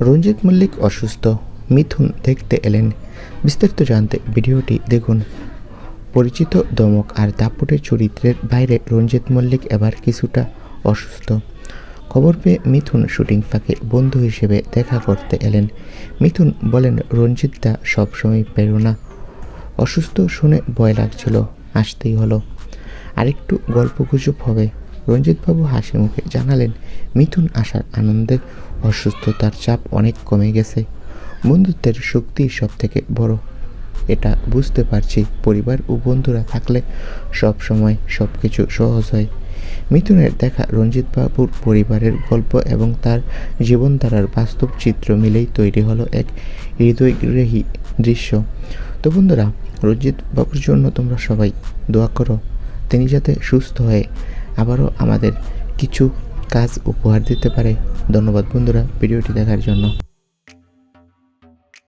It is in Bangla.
রঞ্জিত মল্লিক অসুস্থ। মিথুন দেখতে এলেন। বিস্তারিত জানতে ভিডিওটি দেখুন। পরিচিত দমক আর দাপটের চরিত্রের বাইরে রঞ্জিত মল্লিক এবার কিছুটা অসুস্থ। খবর পেয়ে মিথুন শুটিং ফাঁকে বন্ধু হিসেবে দেখা করতে এলেন। মিথুন বলেন, রঞ্জিত দা সবসময় প্রেরণা অসুস্থ শুনে ভয় লাগছিল। আসতেই হলো। আরেকটু গল্পগুজব হবে। রঞ্জিতবাবু হাসি মুখে জানালেন, মিথুন আসার আনন্দে অসুস্থতার চাপ অনেক কমে গেছে। বন্ধুত্বের শক্তি সব থেকে বড়। এটা বুঝতে পারছি, পরিবার ও বন্ধুরা থাকলে সব সময় সব কিছু সহজ হয়। মিথুনের দেখা রঞ্জিতবাবুর পরিবারের গল্প এবং তার জীবনধারার বাস্তব চিত্র মিলেই তৈরি হলো এক হৃদয়গ্রাহী দৃশ্য। তো বন্ধুরা রঞ্জিত বাবুর জন্য তোমরা সবাই দোয়া করো, তিনি যাতে সুস্থ হয়ে আবারও আমাদের কিছু কাজ উপহার দিতে পারে। ধন্যবাদ বন্ধুরা ভিডিওটি দেখার জন্য।